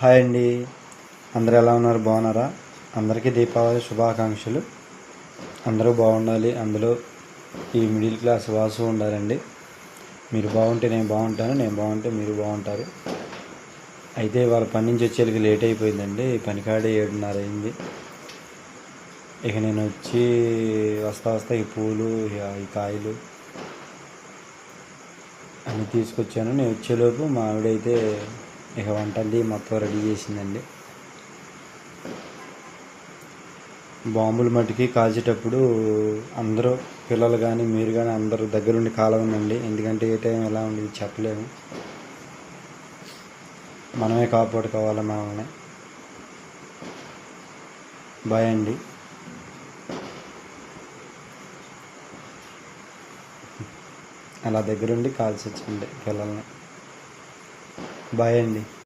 Hi అండి. అందరూ ఎలా ఉన్నారు? బాగున్నారా? అందరికీ దీపావళి శుభాకాంక్షలు. అందరూ బాగుండాలి. అందులో ఈ మిడిల్ క్లాస్ వాసు ఉండాలండి. మీరు బాగుంటే నేను బాగుంటాను నేను బాగుంటే మీరు బాగుంటారు. అయితే వాళ్ళ పని నుంచి వచ్చేకి లేట్ అయిపోయిందండి. పనికాడే ఏడున్నర అయింది. ఇక నేను వచ్చి వస్తా వస్తా ఈ పూలు ఇక ఈ కాయలు అన్నీ తీసుకొచ్చాను. నేను వచ్చేలోపు మా ఆవిడైతే ఇక వంటది మొత్తం రెడీ చేసిందండి. బాంబులు మట్టుకి కాల్చేటప్పుడు అందరూ పిల్లలు కానీ మీరు కానీ అందరూ దగ్గరుండి కాలవనండి ఎందుకంటే ఏ టైం ఎలా ఉండేది చెప్పలేము. మనమే కాపాడుకోవాలి మనల్ని. బాయ్ అండి. అలా దగ్గరుండి కాల్చొచ్చండి పిల్లల్ని. బాయ్ అండి